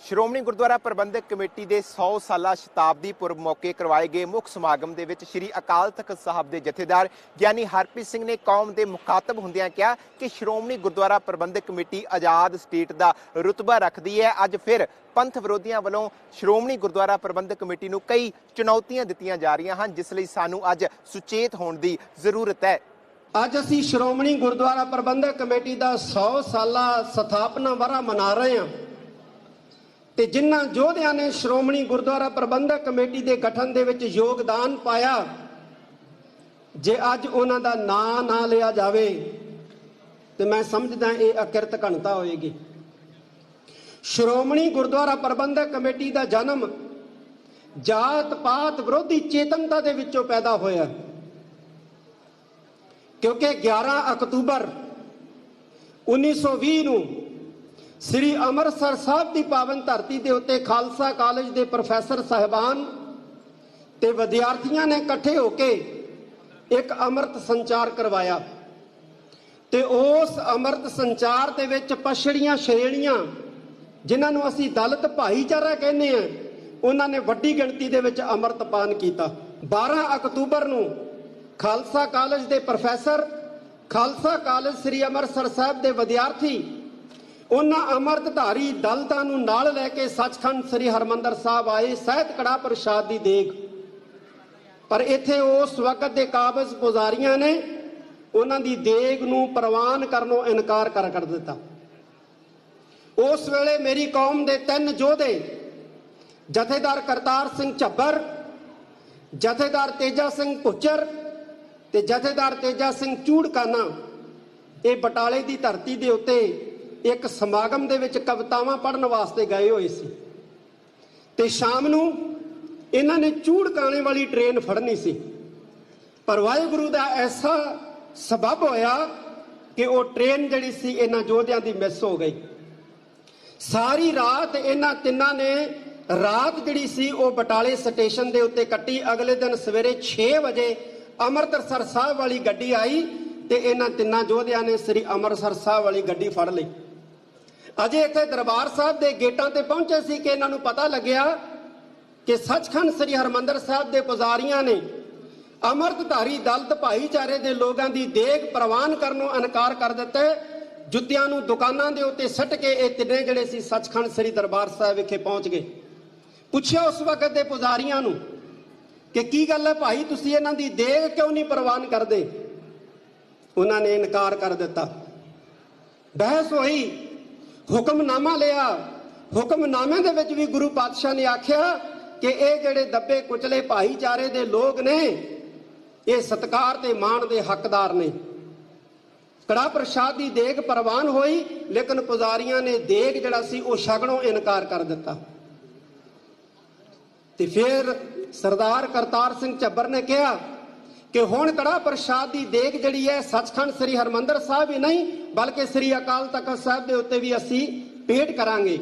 ਸ਼੍ਰੋਮਣੀ ਗੁਰਦੁਆਰਾ ਪ੍ਰਬੰਧਕ committee ਦੇ 100 ਸਾਲਾ ਸ਼ਤਾਬਦੀ ਪੁਰਬ ਮੌਕੇ ਕਰਵਾਏ ਗਏ ਮੁੱਖ ਸਮਾਗਮ ਦੇ ਵਿੱਚ ਸ੍ਰੀ ਅਕਾਲ ਤਖਤ ਸਾਹਿਬ ਦੇ ਜਥੇਦਾਰ ਗਿਆਨੀ ਹਰਪ੍ਰੀਤ ਸਿੰਘ ਨੇ ਕੌਮ ਦੇ ਮੁਖਾਤਬ ਹੁੰਦਿਆਂ ਕਿਹਾ ਕਿ ਸ਼੍ਰੋਮਣੀ ਗੁਰਦੁਆਰਾ ਪ੍ਰਬੰਧਕ ਕਮੇਟੀ ਆਜ਼ਾਦ ਸਟੇਟ ਦਾ ਰੁਤਬਾ ਰੱਖਦੀ ਹੈ। ਅੱਜ ਫਿਰ ਪੰਥ ਵਿਰੋਧੀਆਂ ਵੱਲੋਂ ਸ਼੍ਰੋਮਣੀ ਗੁਰਦੁਆਰਾ ਪ੍ਰਬੰਧਕ ਕਮੇਟੀ ਨੂੰ ਕਈ ਚੁਣੌਤੀਆਂ ਦਿੱਤੀਆਂ ਜਾ ਰਹੀਆਂ ਹਨ, ਜਿਸ ਲਈ ਸਾਨੂੰ ਅੱਜ ਸੁਚੇਤ ਹੋਣ ਦੀ ਜ਼ਰੂਰਤ ਹੈ। ਅੱਜ ਅਸੀਂ ਸ਼੍ਰੋਮਣੀ ਗੁਰਦੁਆਰਾ ਪ੍ਰਬੰਧਕ ਕਮੇਟੀ ਦਾ 100 ਸਾਲਾ ਸਥਾਪਨਾ ਵਰ੍ਹਾ ਮਨਾ ਰਹੇ ਹਾਂ। ਤੇ ਜਿਨ੍ਹਾਂ ਯੋਧਿਆਂ ਨੇ ਸ਼੍ਰੋਮਣੀ ਗੁਰਦੁਆਰਾ ਪ੍ਰਬੰਧਕ ਕਮੇਟੀ ਦੇ ਗਠਨ ਦੇ ਵਿੱਚ ਯੋਗਦਾਨ ਪਾਇਆ, ਜੇ ਅੱਜ ਉਹਨਾਂ ਦਾ ਨਾਂ ਨਾ ਲਿਆ ਜਾਵੇ, ਤੇ ਮੈਂ ਸਮਝਦਾ ਇਹ ਅਕਿਰਤ ਘਣਤਾ ਹੋਏਗੀ। ਸ਼੍ਰੋਮਣੀ ਗੁਰਦੁਆਰਾ ਪ੍ਰਬੰਧਕ ਕਮੇਟੀ ਦਾ ਜਨਮ ਜਾਤ ਪਾਤ ਵਿਰੋਧੀ ਚੇਤਨਤਾ ਦੇ ਵਿੱਚੋਂ ਪੈਦਾ ਹੋਇਆ। ਕਿਉਂਕਿ 11 ਅਕਤੂਬਰ 1920 ਨੂੰ ਸ੍ਰੀ ਅੰਮ੍ਰਿਤਸਰ ਸਾਹਿਬ ਦੀ ਪਾਵਨ ਧਰਤੀ ਦੇ ਉੱਤੇ ਖਾਲਸਾ ਕਾਲਜ ਦੇ ਪ੍ਰੋਫੈਸਰ ਸਾਹਿਬਾਨ ਤੇ ਵਿਦਿਆਰਥੀਆਂ ਨੇ ਇਕੱਠੇ ਹੋ ਕੇ ਇੱਕ ਅੰਮ੍ਰਿਤ ਸੰਚਾਰ ਕਰਵਾਇਆ। ਤੇ ਉਸ ਅੰਮ੍ਰਿਤ ਸੰਚਾਰ ਦੇ ਵਿੱਚ ਪਛੜੀਆਂ ਸ਼੍ਰੇਣੀਆਂ, ਜਿਨ੍ਹਾਂ ਨੂੰ ਅਸੀਂ ਦਲਿਤ ਭਾਈਚਾਰਾ ਕਹਿੰਦੇ ਆ ਉਹਨਾਂ ਨੇ ਵੱਡੀ ਗਿਣਤੀ ਦੇ ਵਿੱਚ ਅੰਮ੍ਰਿਤਪਾਨ ਕੀਤਾ। 12 ਅਕਤੂਬਰ ਨੂੰ ਖਾਲਸਾ ਕਾਲਜ ਦੇ ਪ੍ਰੋਫੈਸਰ, ਖਾਲਸਾ ਕਾਲਜ ਸ੍ਰੀ ਅੰਮ੍ਰਿਤਸਰ ਸਾਹਿਬ ਦੇ ਵਿਦਿਆਰਥੀ ਉਹਨਾਂ ਅੰਮ੍ਰਿਤਧਾਰੀ ਦਲਤਾਂ ਨੂੰ ਨਾਲ ਲੈ ਕੇ ਸੱਚਖੰਡ ਸ੍ਰੀ ਹਰਮੰਦਰ ਸਾਹਿਬ ਆਏ ਸਹਿਤ ਕੜਾ ਪ੍ਰਸ਼ਾਦ ਦੀ ਦੇਗ। ਪਰ ਇੱਥੇ ਉਸ ਵਕਤ ਦੇ ਕਾਬਜ਼ ਪੁਜ਼ਾਰੀਆਂ ਨੇ ਉਹਨਾਂ ਦੀ ਦੇਗ ਨੂੰ ਪ੍ਰਵਾਨ ਕਰਨੋਂ ਇਨਕਾਰ ਕਰ ਕਰ ਦਿੱਤਾ। ਉਸ ਵੇਲੇ ਮੇਰੀ ਕੌਮ ਦੇ ਤਿੰਨ ਯੋਧੇ, ਜਥੇਦਾਰ ਕਰਤਾਰ ਸਿੰਘ ਝੱਬਰ, ਜਥੇਦਾਰ ਤੇਜਾ ਸਿੰਘ ਪੁੱਚਰ ਤੇ ਜਥੇਦਾਰ ਤੇਜਾ ਸਿੰਘ ਚੂੜਕਾਨਾ, ਇਹ ਬਟਾਲੇ ਦੀ ਧਰਤੀ ਦੇ ਉੱਤੇ ਇੱਕ ਸਮਾਗਮ ਦੇ ਵਿੱਚ ਕਵਿਤਾਵਾਂ ਪੜ੍ਹਨ ਵਾਸਤੇ ਗਏ ਹੋਏ ਸੀ। ਤੇ ਸ਼ਾਮ ਨੂੰ ਇਹਨਾਂ ਨੇ ਚੂੜ ਕਾਣੇ ਵਾਲੀ ਟ੍ਰੇਨ ਫੜਨੀ ਸੀ। ਪਰ ਵਾਹਿਗੁਰੂ ਦਾ ਐਸਾ ਸਬਬ ਹੋਇਆ ਕਿ ਉਹ ਟ੍ਰੇਨ ਜਿਹੜੀ ਸੀ ਇਹਨਾਂ ਯੋਧਿਆਂ ਦੀ ਮਿਸ ਹੋ ਗਈ। ਸਾਰੀ ਰਾਤ ਇਹਨਾਂ ਤਿੰਨਾਂ ਨੇ ਰਾਤ ਜਿਹੜੀ ਸੀ ਉਹ ਬਟਾਲੇ ਸਟੇਸ਼ਨ ਦੇ ਉੱਤੇ ਕੱਟੀ। ਅਗਲੇ ਦਿਨ ਸਵੇਰੇ 6 ਵਜੇ ਅੰਮ੍ਰਿਤਸਰ ਸਾਹਿਬ ਵਾਲੀ ਗੱਡੀ ਆਈ ਤੇ ਇਹਨਾਂ ਤਿੰਨਾਂ ਯੋਧਿਆਂ ਨੇ ਸ੍ਰੀ ਅੰਮ੍ਰਿਤਸਰ ਸਾਹਿਬ ਵਾਲੀ ਗੱਡੀ ਫੜ ਲਈ। ਅਜੇ ਇੱਥੇ ਦਰਬਾਰ ਸਾਹਿਬ ਦੇ ਗੇਟਾਂ ਤੇ ਪਹੁੰਚੇ ਸੀ ਕਿ ਇਹਨਾਂ ਨੂੰ ਪਤਾ ਲੱਗਿਆ ਕਿ ਸੱਚਖੰਡ ਸ੍ਰੀ ਹਰਮੰਦਰ ਸਾਹਿਬ ਦੇ ਪੁਜ਼ਾਰੀਆਂ ਨੇ ਅੰਮ੍ਰਿਤਧਾਰੀ ਦਲਤ ਭਾਈਚਾਰੇ ਦੇ ਲੋਕਾਂ ਦੀ ਦੇਗ ਪ੍ਰਵਾਨ ਕਰਨ ਨੂੰ ਇਨਕਾਰ ਕਰ ਦਿੱਤਾ। ਜੁੱਤਿਆਂ ਨੂੰ ਦੁਕਾਨਾਂ ਦੇ ਉੱਤੇ ਸੱਟ ਕੇ ਇਹ ਤਿੰਨੇ ਜਿਹੜੇ ਸੀ ਸੱਚਖੰਡ ਸ੍ਰੀ ਦਰਬਾਰ ਸਾਹਿਬ ਵਿਖੇ ਪਹੁੰਚ ਗਏ। ਪੁੱਛਿਆ ਉਸ ਵਕਤ ਦੇ ਪੁਜ਼ਾਰੀਆਂ ਨੂੰ ਕਿ ਕੀ ਗੱਲ ਹੈ ਭਾਈ, ਤੁਸੀਂ ਇਹਨਾਂ ਦੀ ਦੇਗ ਕਿਉਂ ਨਹੀਂ ਪ੍ਰਵਾਨ ਕਰਦੇ? ਉਹਨਾਂ ਨੇ ਇਨਕਾਰ ਕਰ ਦਿੱਤਾ। ਬਹਿਸ ਹੋਈ ਹੁਕਮਨਾਮਾ ਲਿਆ। ਹੁਕਮਨਾਮੇ ਦੇ ਵਿੱਚ ਵੀ ਗੁਰੂ ਪਾਤਸ਼ਾਹ ਨੇ ਆਖਿਆ ਕਿ ਇਹ ਜਿਹੜੇ ਦੱਬੇ ਕੁਚਲੇ ਭਾਈਚਾਰੇ ਦੇ ਲੋਕ ਨੇ, ਇਹ ਸਤਕਾਰ ਤੇ ਮਾਣ ਦੇ ਹੱਕਦਾਰ ਨੇ। ਕੜਾ ਪ੍ਰਸ਼ਾਦ ਦੀ ਦੇਗ ਪ੍ਰਵਾਨ ਹੋਈ, ਲੇਕਿਨ ਪੁਜ਼ਾਰੀਆਂ ਨੇ ਦੇਗ ਜਿਹੜਾ ਸੀ ਉਹ ਛਕਣੋਂ ਇਨਕਾਰ ਕਰ ਦਿੱਤਾ। ਤੇ ਫਿਰ ਸਰਦਾਰ ਕਰਤਾਰ ਸਿੰਘ ਝੱਬਰ ਨੇ ਕਿਹਾ ਕਿ ਹੁਣ ਕੜਾ ਪ੍ਰਸ਼ਾਦ ਦੀ ਦੇਗ ਜਿਹੜੀ ਹੈ, ਸੱਚਖੰਡ ਸ੍ਰੀ ਹਰਮੰਦਰ ਸਾਹਿਬ ਹੀ ਨਹੀਂ, ਬਲਕਿ ਸ੍ਰੀ ਅਕਾਲ ਤਖਤ ਸਾਹਿਬ ਦੇ ਉੱਤੇ ਵੀ ਅਸੀਂ ਭੇਟ ਕਰਾਂਗੇ।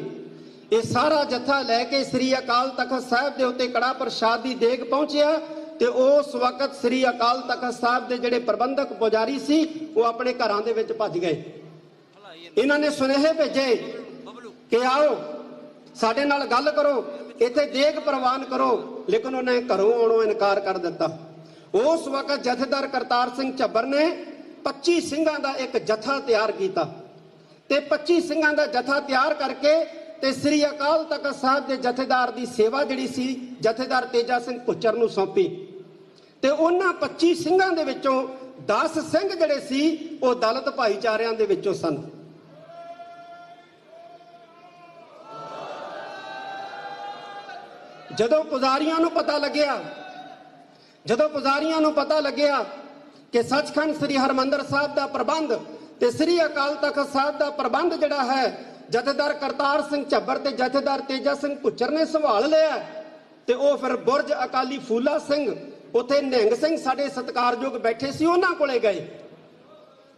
ਇਹ ਸਾਰਾ ਜਥਾ ਲੈ ਕੇ ਸ੍ਰੀ ਅਕਾਲ ਤਖਤ ਸਾਹਿਬ ਦੇ ਉੱਤੇ ਕੜਾ ਪ੍ਰਸ਼ਾਦ ਦੀ ਦੇਗ ਪਹੁੰਚਿਆ ਤੇ ਉਸ ਵਕਤ ਸ੍ਰੀ ਅਕਾਲ ਤਖਤ ਸਾਹਿਬ ਦੇ ਜਿਹੜੇ ਪ੍ਰਬੰਧਕ ਪੁਜਾਰੀ ਸੀ, ਉਹ ਆਪਣੇ ਘਰਾਂ ਦੇ ਵਿੱਚ ਭੱਜ ਗਏ। ਇਹਨਾਂ ਨੇ ਸੁਨੇਹੇ ਭੇਜੇ ਕਿ ਆਓ, ਸਾਡੇ ਨਾਲ ਗੱਲ ਕਰੋ, ਇੱਥੇ ਦੇਗ ਪ੍ਰਵਾਨ ਕਰੋ, ਲੇਕਿਨ ਉਹਨੇ ਘਰੋਂ ਆਉਣੋਂ ਇਨਕਾਰ ਕਰ ਦਿੱਤਾ। ਉਸ ਵਕਤ ਜਥੇਦਾਰ ਕਰਤਾਰ ਸਿੰਘ ਝੱਬਰ ਨੇ 25 ਸਿੰਘਾਂ ਦਾ ਇੱਕ ਜਥਾ ਤਿਆਰ ਕੀਤਾ ਤੇ 25 ਸਿੰਘਾਂ ਦਾ ਜਥਾ ਤਿਆਰ ਕਰਕੇ ਤੇ ਸ੍ਰੀ ਅਕਾਲ ਤਖਤ ਸਾਹਿਬ ਦੇ ਜਥੇਦਾਰ ਦੀ ਸੇਵਾ ਜਿਹੜੀ ਸੀ, ਜਥੇਦਾਰ ਤੇਜਾ ਸਿੰਘ ਪੁੱਚਰ ਨੂੰ ਸੌਂਪੀ। ਤੇ ਉਹਨਾਂ 25 ਸਿੰਘਾਂ ਦੇ ਵਿੱਚੋਂ 10 ਸਿੰਘ ਜਿਹੜੇ ਸੀ, ਉਹ ਦਲਿਤ ਭਾਈਚਾਰਿਆਂ ਦੇ ਵਿੱਚੋਂ ਸਨ। ਜਦੋਂ ਪੁਜ਼ਾਰੀਆਂ ਨੂੰ ਪਤਾ ਲੱਗਿਆ ਜਦੋਂ ਪੁਜ਼ਾਰੀਆਂ ਨੂੰ ਪਤਾ ਲੱਗਿਆ ਕਿ ਸੱਚਖੰਡ ਸ੍ਰੀ ਹਰਮੰਦਰ ਸਾਹਿਬ ਦਾ ਪ੍ਰਬੰਧ ਤੇ ਸ੍ਰੀ ਅਕਾਲ ਤਖਤ ਸਾਹਿਬ ਦਾ ਪ੍ਰਬੰਧ ਜਿਹੜਾ ਹੈ, ਜਥੇਦਾਰ ਕਰਤਾਰ ਸਿੰਘ ਝੱਬਰ ਤੇ ਜਥੇਦਾਰ ਤੇਜਾ ਸਿੰਘ ਪੁੱਚਰ ਨੇ ਸੰਭਾਲ ਲਿਆ ਤੇ ਉਹ ਫਿਰ ਬੁਰਜ ਅਕਾਲੀ ਫੂਲਾ ਸਿੰਘ, ਉਥੇ ਨਿਹੰਗ ਸਿੰਘ ਸਾਡੇ ਸਤਿਕਾਰਯੋਗ ਬੈਠੇ ਸੀ, ਉਹਨਾਂ ਕੋਲੇ ਗਏ।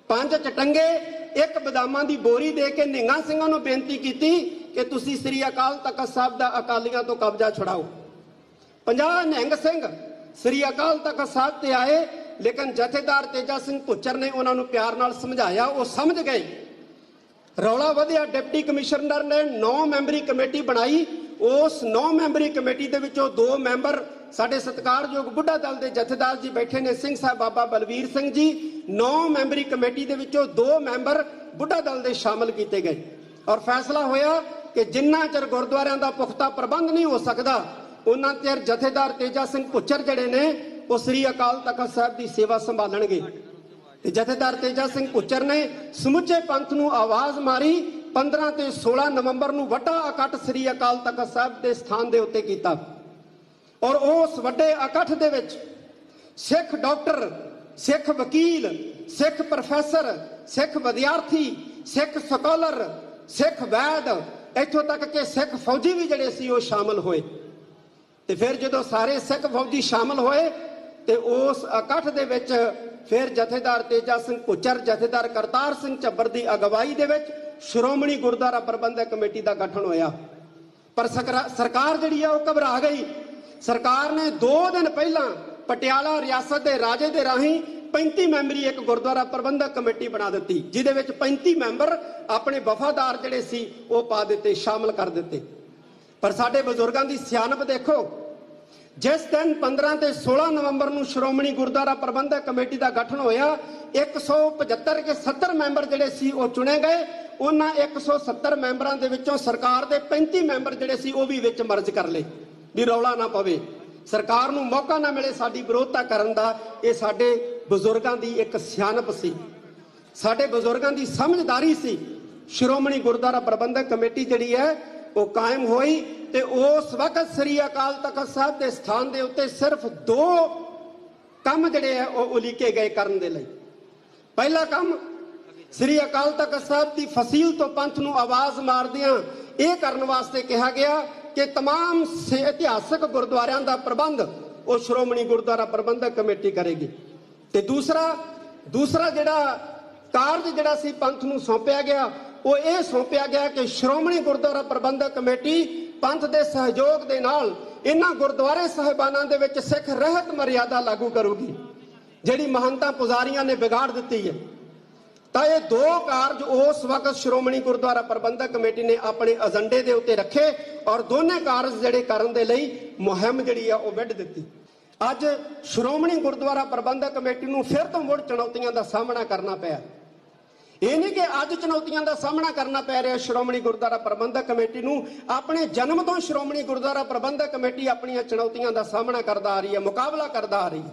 ਪੰਜ ਚਟੰਗੇ, ਇੱਕ ਬਦਾਮਾਂ ਦੀ ਬੋਰੀ ਦੇ ਕੇ ਨਿਹੰਗਾਂ ਸਿੰਘਾਂ ਨੂੰ ਬੇਨਤੀ ਕੀਤੀ ਕਿ ਤੁਸੀਂ ਸ੍ਰੀ ਅਕਾਲ ਤਖਤ ਸਾਹਿਬ ਦਾ ਅਕਾਲੀਆਂ ਤੋਂ ਕਬਜ਼ਾ ਛੁਡਾਓ। 50 ਨਿਹੰਗ ਸਿੰਘ ਸ੍ਰੀ ਅਕਾਲ ਤਖਤ ਸਾਹਿਬ ਤੇ ਆਏ, ਲੇਕਿਨ ਜਥੇਦਾਰ ਤੇਜਾ ਸਿੰਘ ਭੁੱਚਰ ਨੇ ਉਹਨਾਂ ਨੂੰ ਪਿਆਰ ਨਾਲ ਸਮਝਾਇਆ, ਉਹ ਸਮਝ ਗਏ। ਰੌਲਾ ਵਧਿਆ, ਡਿਪਟੀ ਕਮਿਸ਼ਨਰ ਨੇ 9 ਮੈਂਬਰੀ ਕਮੇਟੀ ਬਣਾਈ। ਉਸ 9 ਮੈਂਬਰੀ ਕਮੇਟੀ ਦੇ ਵਿੱਚੋਂ ਦੋ ਮੈਂਬਰ ਸਾਡੇ ਸਤਿਕਾਰਯੋਗ ਬੁੱਢਾ ਦਲ ਦੇ ਜਥੇਦਾਰ ਜੀ ਬੈਠੇ ਨੇ, ਸਿੰਘ ਸਾਹਿਬ ਬਾਬਾ ਬਲਵੀਰ ਸਿੰਘ ਜੀ। 9 ਮੈਂਬਰੀ ਕਮੇਟੀ ਦੇ ਵਿੱਚੋਂ ਦੋ ਮੈਂਬਰ ਬੁੱਢਾ ਦਲ ਦੇ ਸ਼ਾਮਲ ਕੀਤੇ ਗਏ। ਔਰ ਫੈਸਲਾ ਹੋਇਆ ਕਿ ਜਿੰਨਾ ਚਿਰ ਗੁਰਦੁਆਰਿਆਂ ਦਾ ਪੁਖਤਾ ਪ੍ਰਬੰਧ ਨਹੀਂ ਹੋ ਸਕਦਾ ਉਹਨਾਂ ਚਿਰ ਜਥੇਦਾਰ ਤੇਜਾ ਸਿੰਘ ਭੁੱਚਰ ਜਿਹੜੇ ਨੇ, ਉਹ ਸ੍ਰੀ ਅਕਾਲ ਤਖਤ ਸਾਹਿਬ ਦੀ ਸੇਵਾ ਸੰਭਾਲਣਗੇ। ਤੇ ਜਥੇਦਾਰ ਤੇਜਾ ਸਿੰਘ ਭੁੱਚਰ ਨੇ ਸਮੁੱਚੇ ਪੰਥ ਨੂੰ ਆਵਾਜ਼ ਮਾਰੀ 15 ਤੇ 16 ਨਵੰਬਰ ਨੂੰ ਵੱਡਾ ਇਕੱਠ ਸ੍ਰੀ ਅਕਾਲ ਤਖਤ ਸਾਹਿਬ ਦੇ ਸਥਾਨ ਦੇ ਉੱਤੇ ਕੀਤਾ। ਔਰ ਉਸ ਵੱਡੇ ਇਕੱਠ ਦੇ ਵਿੱਚ ਸਿੱਖ ਡਾਕਟਰ, ਸਿੱਖ ਵਕੀਲ, ਸਿੱਖ ਪ੍ਰੋਫੈਸਰ, ਸਿੱਖ ਵਿਦਿਆਰਥੀ, ਸਿੱਖ ਸਕਾਲਰ, ਸਿੱਖ ਵੈਦ, ਇੱਥੋਂ ਤੱਕ ਕਿ ਸਿੱਖ ਫੌਜੀ ਵੀ ਜਿਹੜੇ ਸੀ ਉਹ ਸ਼ਾਮਲ ਹੋਏ। ਤੇ ਫਿਰ ਜਦੋਂ ਸਾਰੇ ਸਿੱਖ ਫੌਜੀ ਸ਼ਾਮਲ ਹੋਏ ਤੇ ਉਸ ਇਕੱਠ ਦੇ ਵਿੱਚ ਫਿਰ ਜਥੇਦਾਰ ਤੇਜਾ ਸਿੰਘ ਪੁੱਚਰ, ਜਥੇਦਾਰ ਕਰਤਾਰ ਸਿੰਘ ਝੱਬਰ ਦੀ ਅਗਵਾਈ ਦੇ ਵਿੱਚ ਸ਼੍ਰੋਮਣੀ ਗੁਰਦੁਆਰਾ ਪ੍ਰਬੰਧਕ ਕਮੇਟੀ ਦਾ ਗਠਨ ਹੋਇਆ। ਪਰ ਸਕਰਾ- ਸਰਕਾਰ ਜਿਹੜੀ ਆ ਉਹ ਘਬਰਾ ਗਈ। ਸਰਕਾਰ ਨੇ 2 ਦਿਨ ਪਹਿਲਾਂ ਪਟਿਆਲਾ ਰਿਆਸਤ ਦੇ ਰਾਜੇ ਦੇ ਰਾਹੀਂ 35 ਮੈਂਬਰੀ ਇੱਕ ਗੁਰਦੁਆਰਾ ਪ੍ਰਬੰਧਕ ਕਮੇਟੀ ਬਣਾ ਦਿੱਤੀ, ਜਿਹਦੇ ਵਿੱਚ 35 ਮੈਂਬਰ ਆਪਣੇ ਵਫਾਦਾਰ ਜਿਹੜੇ ਸੀ ਉਹ ਪਾ ਦਿੱਤੇ, ਸ਼ਾਮਲ ਕਰ ਦਿੱਤੇ। ਪਰ ਸਾਡੇ ਬਜ਼ੁਰਗਾਂ ਦੀ ਸਿਆਣਪ ਦੇਖੋ ਜਿਸ ਦਿਨ 15 ਤੇ 16 ਨਵੰਬਰ ਨੂੰ ਸ਼੍ਰੋਮਣੀ ਗੁਰਦੁਆਰਾ ਪ੍ਰਬੰਧਕ ਕਮੇਟੀ ਦਾ ਗਠਨ ਹੋਇਆ 175 ਕੇ 70 ਮੈਂਬਰ ਜਿਹੜੇ ਸੀ ਉਹ ਚੁਣੇ ਗਏ। ਉਹਨਾਂ 170 ਮੈਂਬਰਾਂ ਦੇ ਵਿੱਚੋਂ ਸਰਕਾਰ ਦੇ 35 ਮੈਂਬਰ ਜਿਹੜੇ ਸੀ ਉਹ ਵੀ ਵਿੱਚ ਮਰਜ ਕਰ ਲਏ। ਵੀ ਰੌਲਾ ਨਾ ਪਵੇ। ਸਰਕਾਰ ਨੂੰ ਮੌਕਾ ਨਾ ਮਿਲੇ ਸਾਡੀ ਵਿਰੋਧਤਾ ਕਰਨ ਦਾ। ਇਹ ਸਾਡੇ ਬਜ਼ੁਰਗਾਂ ਦੀ ਇੱਕ ਸਿਆਣਪ ਸੀ। ਸਾਡੇ ਬਜ਼ੁਰਗਾਂ ਦੀ ਸਮਝਦਾਰੀ ਸੀ। ਸ਼੍ਰੋਮਣੀ ਗੁਰਦੁਆਰਾ ਪ੍ਰਬੰਧਕ ਕਮੇਟੀ ਜਿਹੜੀ ਹੈ ਉਹ ਕਾਇਮ ਹੋਈ ਤੇ ਉਸ ਵਕਤ ਸ੍ਰੀ ਅਕਾਲ ਤਖਤ ਸਾਹਿਬ ਦੇ ਸਥਾਨ ਦੇ ਉੱਤੇ ਸਿਰਫ ਦੋ ਕੰਮ ਜਿਹੜੇ ਆ ਉਹ ਉਲੀਕੇ ਗਏ ਕਰਨ ਦੇ ਲਈ ਪਹਿਲਾ ਕੰਮ ਸ੍ਰੀ ਅਕਾਲ ਤਖਤ ਸਾਹਿਬ ਦੀ ਫਸੀਲ ਤੋਂ ਪੰਥ ਨੂੰ ਆਵਾਜ਼ ਮਾਰਦਿਆਂ ਇਹ ਕਰਨ ਵਾਸਤੇ ਕਿਹਾ ਗਿਆ ਕਿ तमाम ਸੇ ਇਤਿਹਾਸਕ ਗੁਰਦੁਆਰਿਆਂ ਦਾ ਪ੍ਰਬੰਧ ਉਹ ਸ਼੍ਰੋਮਣੀ ਗੁਰਦੁਆਰਾ ਪ੍ਰਬੰਧਕ ਕਮੇਟੀ ਕਰੇਗੀ ਤੇ ਦੂਸਰਾ ਦੂਸਰਾ ਜਿਹੜਾ ਕਾਰਜ ਜਿਹੜਾ ਸੀ ਪੰਥ ਨੂੰ ਸੌਂਪਿਆ ਗਿਆ ਉਹ ਇਹ ਸੌਂਪਿਆ ਗਿਆ ਕਿ ਸ਼੍ਰੋਮਣੀ ਗੁਰਦੁਆਰਾ ਪ੍ਰਬੰਧਕ ਕਮੇਟੀ ਪੰਥ ਦੇ ਸਹਿਯੋਗ ਦੇ ਨਾਲ ਇਹਨਾਂ ਗੁਰਦੁਆਰੇ ਸਾਹਿਬਾਨਾਂ ਦੇ ਵਿੱਚ ਸਿੱਖ ਰਹਿਤ ਮਰਿਆਦਾ ਲਾਗੂ ਕਰੂਗੀ, ਜਿਹੜੀ ਮਹੰਤਾਂ ਪੁਜ਼ਾਰੀਆਂ ਨੇ ਵਿਗਾੜ ਦਿੱਤੀ ਹੈ। ਤਾਂ ਇਹ ਦੋ ਕਾਰਜ ਉਸ ਵਕਤ ਸ਼੍ਰੋਮਣੀ ਗੁਰਦੁਆਰਾ ਪ੍ਰਬੰਧਕ ਕਮੇਟੀ ਨੇ ਆਪਣੇ ਏਜੰਡੇ ਦੇ ਉੱਤੇ ਰੱਖੇ ਔਰ ਦੋਨੇ ਕਾਰਜ ਜਿਹੜੇ ਕਰਨ ਦੇ ਲਈ ਮੁਹਿੰਮ ਜਿਹੜੀ ਆ ਉਹ ਵਿੱਢ ਦਿੱਤੀ। ਅੱਜ ਸ਼੍ਰੋਮਣੀ ਗੁਰਦੁਆਰਾ ਪ੍ਰਬੰਧਕ ਕਮੇਟੀ ਨੂੰ ਫਿਰ ਤੋਂ ਮੁੜ ਚੁਣੌਤੀਆਂ ਦਾ ਸਾਹਮਣਾ ਕਰਨਾ ਪਿਆ। ਇਹ ਨਹੀਂ ਕਿ ਅੱਜ ਚੁਣੌਤੀਆਂ ਦਾ ਸਾਹਮਣਾ ਕਰਨਾ ਪੈ ਰਿਹਾ ਸ਼੍ਰੋਮਣੀ ਗੁਰਦੁਆਰਾ ਪ੍ਰਬੰਧਕ ਕਮੇਟੀ ਨੂੰ। ਆਪਣੇ ਜਨਮ ਤੋਂ ਸ਼੍ਰੋਮਣੀ ਗੁਰਦੁਆਰਾ ਪ੍ਰਬੰਧਕ ਕਮੇਟੀ ਆਪਣੀਆਂ ਚੁਣੌਤੀਆਂ ਦਾ ਸਾਹਮਣਾ ਕਰਦਾ ਆ ਰਹੀ ਹੈ, ਮੁਕਾਬਲਾ ਕਰਦਾ ਆ ਰਹੀ ਹੈ।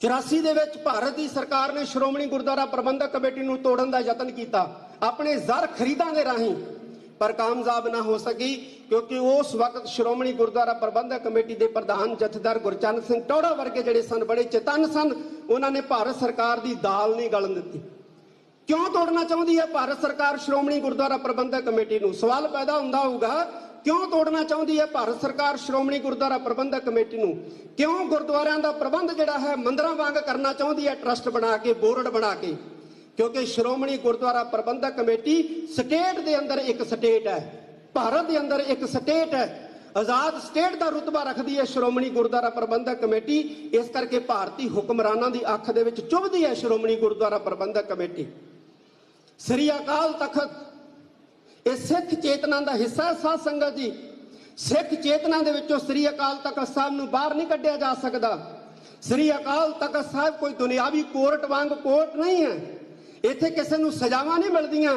84 ਦੇ ਵਿੱਚ ਭਾਰਤ ਦੀ ਸਰਕਾਰ ਨੇ ਸ਼੍ਰੋਮਣੀ ਗੁਰਦੁਆਰਾ ਪ੍ਰਬੰਧਕ ਕਮੇਟੀ ਨੂੰ ਤੋੜਨ ਦਾ ਯਤਨ ਕੀਤਾ। ਆਪਣੇ ਜ਼ਰ ਖਰੀਦਾਂ ਦੇ ਰਾਹੀਂ। ਪਰ ਕਾਮਯਾਬ ਨਾ ਹੋ ਸਕੀ, ਕਿਉਂਕਿ ਉਸ ਵਕਤ ਸ਼੍ਰੋਮਣੀ ਗੁਰਦੁਆਰਾ ਪ੍ਰਬੰਧਕ ਕਮੇਟੀ ਦੇ ਪ੍ਰਧਾਨ ਜਥੇਦਾਰ ਗੁਰਚਰਨ ਸਿੰਘ ਟੌੜਾ ਵਰਗੇ ਜਿਹੜੇ ਸਨ, ਬੜੇ ਚੇਤਨ ਸਨ। ਉਹਨਾਂ ਨੇ ਭਾਰਤ ਸਰਕਾਰ ਦੀ ਦਾਲ ਨਹੀਂ ਗਲਣ ਦਿੱਤੀ। ਕਿਉਂ ਤੋੜਨਾ ਚਾਹੁੰਦੀ ਹੈ? ਭਾਰਤ ਸਰਕਾਰ ਸ਼੍ਰੋਮਣੀ ਗੁਰਦੁਆਰਾ ਪ੍ਰਬੰਧਕ ਕਮੇਟੀ ਨੂੰ ਸਵਾਲ ਪੈਦਾ ਹੁੰਦਾ ਹੋਊਗਾ, ਕਿਉਂ ਤੋੜਨਾ ਚਾਹੁੰਦੀ ਹੈ ਭਾਰਤ ਸਰਕਾਰ ਸ਼੍ਰੋਮਣੀ ਗੁਰਦੁਆਰਾ ਪ੍ਰਬੰਧਕ ਕਮੇਟੀ ਨੂੰ? ਕਿਉਂ ਗੁਰਦੁਆਰਿਆਂ ਦਾ ਪ੍ਰਬੰਧ ਜਿਹੜਾ ਹੈ ਮੰਦਰਾਂ ਵਾਂਗ ਕਰਨਾ ਚਾਹੁੰਦੀ ਹੈ ਟਰਸਟ ਬਣਾ ਕੇ, ਬੋਰਡ ਬਣਾ ਕੇ? ਕਿਉਂਕਿ ਸ਼੍ਰੋਮਣੀ ਗੁਰਦੁਆਰਾ ਪ੍ਰਬੰਧਕ ਕਮੇਟੀ ਸਟੇਟ ਦੇ ਅੰਦਰ ਇੱਕ ਸਟੇਟ ਹੈ, ਭਾਰਤ ਦੇ ਅੰਦਰ ਇੱਕ ਸਟੇਟ ਹੈ। ਆਜ਼ਾਦ ਸਟੇਟ ਦਾ ਰੁਤਬਾ ਰੱਖਦੀ ਹੈ ਸ਼੍ਰੋਮਣੀ ਗੁਰਦੁਆਰਾ ਪ੍ਰਬੰਧਕ ਕਮੇਟੀ। ਇਸ ਕਰਕੇ ਭਾਰਤੀ ਹੁਕਮਰਾਨਾਂ ਦੀ ਅੱਖ ਦੇ ਵਿੱਚ ਚੁਭਦੀ ਹੈ ਸ਼੍ਰੋਮਣੀ ਗੁਰਦੁਆਰਾ ਪ੍ਰਬੰਧਕ ਕਮੇਟੀ। ਸ੍ਰੀ ਅਕਾਲ ਤਖਤ। ਇਹ ਸਿੱਖ ਚੇਤਨਾ ਦਾ ਹਿੱਸਾ ਹੈ ਸਾਧ ਸੰਗਤ ਜੀ। ਸਿੱਖ ਚੇਤਨਾ ਦੇ ਵਿੱਚੋਂ ਸ੍ਰੀ ਅਕਾਲ ਤਖਤ ਸਾਹਿਬ ਨੂੰ ਬਾਹਰ ਨਹੀਂ ਕੱਢਿਆ ਜਾ ਸਕਦਾ। ਸ੍ਰੀ ਅਕਾਲ ਤਖਤ ਸਾਹਿਬ ਕੋਈ ਦੁਨਿਆਵੀ ਕੋਰਟ ਵਾਂਗ ਕੋਰਟ ਨਹੀਂ ਹੈ। ਇੱਥੇ ਕਿਸੇ ਨੂੰ ਸਜ਼ਾਵਾਂ ਨਹੀਂ ਮਿਲਦੀਆਂ।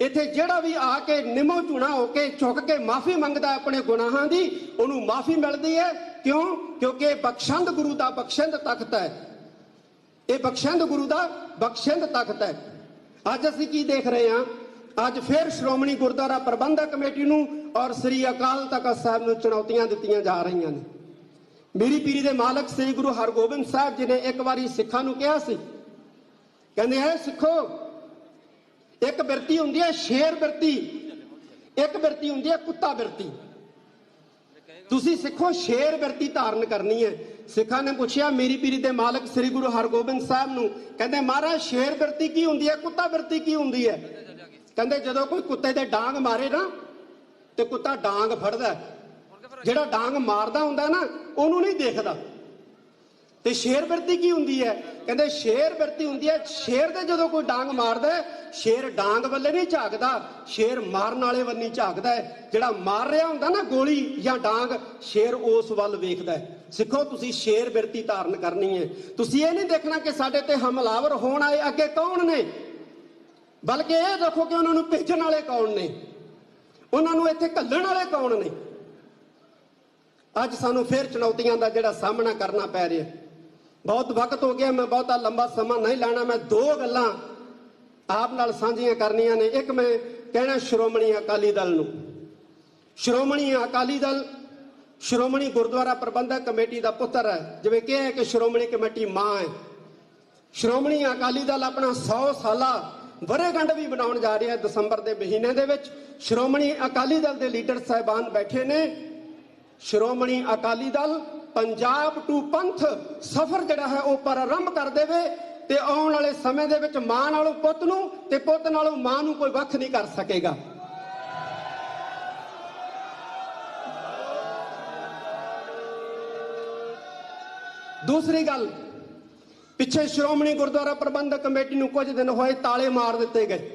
ਇੱਥੇ ਜਿਹੜਾ ਵੀ ਆ ਕੇ ਨਿਮੋ ਝੂਣਾ ਹੋ ਕੇ ਝੁਕ ਕੇ ਮਾਫੀ ਮੰਗਦਾ ਆਪਣੇ ਗੁਨਾਹਾਂ ਦੀ, ਉਹਨੂੰ ਮਾਫੀ ਮਿਲਦੀ ਹੈ। ਕਿਉਂ? ਕਿਉਂਕਿ ਇਹ ਬਖਸ਼ੰਦ ਗੁਰੂ ਦਾ ਬਖਸ਼ੰਦ ਤਖਤ ਹੈ। ਇਹ ਬਖਸ਼ੰਦ ਗੁਰੂ ਦਾ ਬਖਸ਼ੰਦ ਤਖਤ ਹੈ। ਅੱਜ ਅਸੀਂ ਕੀ ਦੇਖ ਰਹੇ ਹਾਂ? ਅੱਜ ਫਿਰ ਸ਼੍ਰੋਮਣੀ ਗੁਰਦੁਆਰਾ ਪ੍ਰਬੰਧਕ ਕਮੇਟੀ ਨੂੰ ਔਰ ਸ੍ਰੀ ਅਕਾਲ ਤਖਤ ਸਾਹਿਬ ਨੂੰ ਚੁਣੌਤੀਆਂ ਦਿੱਤੀਆਂ ਜਾ ਰਹੀਆਂ ਨੇ। ਮੇਰੀ ਪੀਰੀ ਦੇ ਮਾਲਕ ਸ੍ਰੀ ਗੁਰੂ ਹਰਗੋਬਿੰਦ ਸਾਹਿਬ ਜੀ ਨੇ ਇੱਕ ਵਾਰੀ ਸਿੱਖਾਂ ਨੂੰ ਕਿਹਾ ਸੀ। ਕਹਿੰਦੇ, ਹੈ ਸਿੱਖੋ, ਇੱਕ ਬਿਰਤੀ ਹੁੰਦੀ ਹੈ ਸ਼ੇਰ ਬਿਰਤੀ, ਇੱਕ ਬਿਰਤੀ ਹੁੰਦੀ ਹੈ ਕੁੱਤਾ ਬਿਰਤੀ। ਤੁਸੀਂ ਸਿੱਖੋ, ਸ਼ੇਰ ਬਿਰਤੀ ਧਾਰਨ ਕਰਨੀ ਹੈ। ਸਿੱਖਾਂ ਨੇ ਪੁੱਛਿਆ, ਮੇਰੀ ਪੀਰੀ ਦੇ ਮਾਲਕ ਸ੍ਰੀ ਗੁਰੂ ਹਰਗੋਬਿੰਦ ਸਾਹਿਬ ਨੂੰ। ਕਹਿੰਦੇ, ਮਹਾਰਾਜ, ਸ਼ੇਰ ਬਿਰਤੀ ਕੀ ਹੁੰਦੀ ਹੈ? ਕੁੱਤਾ ਬਿਰਤੀ ਕੀ ਹੁੰਦੀ ਹੈ? ਕਹਿੰਦੇ, ਜਦੋਂ ਕੋਈ ਕੁੱਤੇ ਦੇ ਡਾਂਗ ਮਾਰੇ ਨਾ, ਤੇ ਕੁੱਤਾ ਡਾਂਗ ਫੜਦਾ ਜਿਹੜਾ ਡਾਂਗ ਮਾਰਦਾ ਹੁੰਦਾ ਨਾ, ਉਹਨੂੰ ਨਹੀਂ ਦੇਖਦਾ। ਤੇ ਸ਼ੇਰ ਬਿਰਤੀ ਕੀ ਹੁੰਦੀ ਹੈ? ਕਹਿੰਦੇ ਸ਼ੇਰ ਬਿਰਤੀ ਹੁੰਦੀ ਹੈ। ਸ਼ੇਰ ਦੇ ਜਦੋਂ ਕੋਈ ਡਾਂਗ ਮਾਰਦਾ ਸ਼ੇਰ ਡਾਂਗ ਵੱਲੇ ਨਹੀਂ ਝਾਕਦਾ, ਸ਼ੇਰ ਮਾਰਨ ਵਾਲੇ ਵੱਲ ਨਹੀਂ ਝਾਕਦਾ ਜਿਹੜਾ ਮਾਰ ਰਿਹਾ ਹੁੰਦਾ ਨਾ ਗੋਲੀ ਜਾਂ ਡਾਂਗ, ਸ਼ੇਰ ਉਸ ਵੱਲ ਵੇਖਦਾ ਹੈ। ਸਿੱਖੋ, ਤੁਸੀਂ ਸ਼ੇਰ ਬਿਰਤੀ ਧਾਰਨ ਕਰਨੀ ਹੈ। ਤੁਸੀਂ ਇਹ ਨਹੀਂ ਦੇਖਣਾ ਕਿ ਸਾਡੇ ਤੇ ਹਮਲਾਵਰ ਹੋਣ ਆਏ ਅੱਗੇ ਕੌਣ ਨੇ? ਬਲਕਿ ਇਹ ਦੇਖੋ ਕਿ ਉਹਨਾਂ ਨੂੰ ਭੇਜਣ ਵਾਲੇ ਕੌਣ ਨੇ? ਉਹਨਾਂ ਨੂੰ ਇੱਥੇ ਘੱਲਣ ਵਾਲੇ ਕੌਣ ਨੇ? ਅੱਜ ਸਾਨੂੰ ਫਿਰ ਚੁਣੌਤੀਆਂ ਦਾ ਜਿਹੜਾ ਸਾਹਮਣਾ ਕਰਨਾ ਪੈ ਰਿਹਾ ਬਹੁਤ ਵਕਤ ਹੋ ਗਿਆ, ਮੈਂ ਬਹੁਤਾ ਲੰਬਾ ਸਮਾਂ ਨਹੀਂ ਲੈਣਾ, ਮੈਂ ਦੋ ਗੱਲਾਂ ਆਪ ਨਾਲ ਸਾਂਝੀਆਂ ਕਰਨੀਆਂ ਨੇ। ਇੱਕ ਮੈਂ ਕਹਿਣਾ ਸ਼੍ਰੋਮਣੀ ਅਕਾਲੀ ਦਲ ਨੂੰ। ਸ਼੍ਰੋਮਣੀ ਅਕਾਲੀ ਦਲ, ਸ਼੍ਰੋਮਣੀ ਗੁਰਦੁਆਰਾ ਪ੍ਰਬੰਧਕ ਕਮੇਟੀ ਦਾ ਪੁੱਤਰ ਹੈ। ਜਿਵੇਂ ਕਿਹਾ ਹੈ ਕਿ ਸ਼੍ਰੋਮਣੀ ਕਮੇਟੀ ਮਾਂ ਹੈ। ਸ਼੍ਰੋਮਣੀ ਅਕਾਲੀ ਦਲ ਆਪਣਾ 100 ਸਾਲਾ ਵਰੇਗੰਢ ਵੀ ਬਣਾਉਣ ਜਾ ਰਿਹਾ ਹੈ ਦਸੰਬਰ ਦੇ ਮਹੀਨੇ ਦੇ ਵਿੱਚ। ਸ਼੍ਰੋਮਣੀ ਅਕਾਲੀ ਦਲ ਦੇ ਲੀਡਰ ਸਾਹਿਬਾਨ ਬੈਠੇ ਨੇ। ਸ਼੍ਰੋਮਣੀ ਅਕਾਲੀ ਦਲ ਪੰਜਾਬ ਟੂ ਪੰਥ, ਸਫ਼ਰ ਜਿਹੜਾ ਹੈ ਉਹ ਪ੍ਰਾਰੰਭ ਕਰ ਦੇਵੇ ਤੇ ਆਉਣ ਵਾਲੇ ਸਮੇਂ ਦੇ ਵਿੱਚ ਮਾਂ ਨਾਲੋਂ ਪੁੱਤ ਨੂੰ ਤੇ ਪੁੱਤ ਨਾਲੋਂ ਮਾਂ ਨੂੰ ਕੋਈ ਵੱਖ ਨਹੀਂ ਕਰ ਸਕੇਗਾ। ਦੂਸਰੀ ਗੱਲ, ਪਿੱਛੇ ਸ਼੍ਰੋਮਣੀ ਗੁਰਦੁਆਰਾ ਪ੍ਰਬੰਧਕ ਕਮੇਟੀ ਨੂੰ ਕੁਝ ਦਿਨ ਹੋਏ ਤਾਲੇ ਮਾਰ ਦਿੱਤੇ ਗਏ।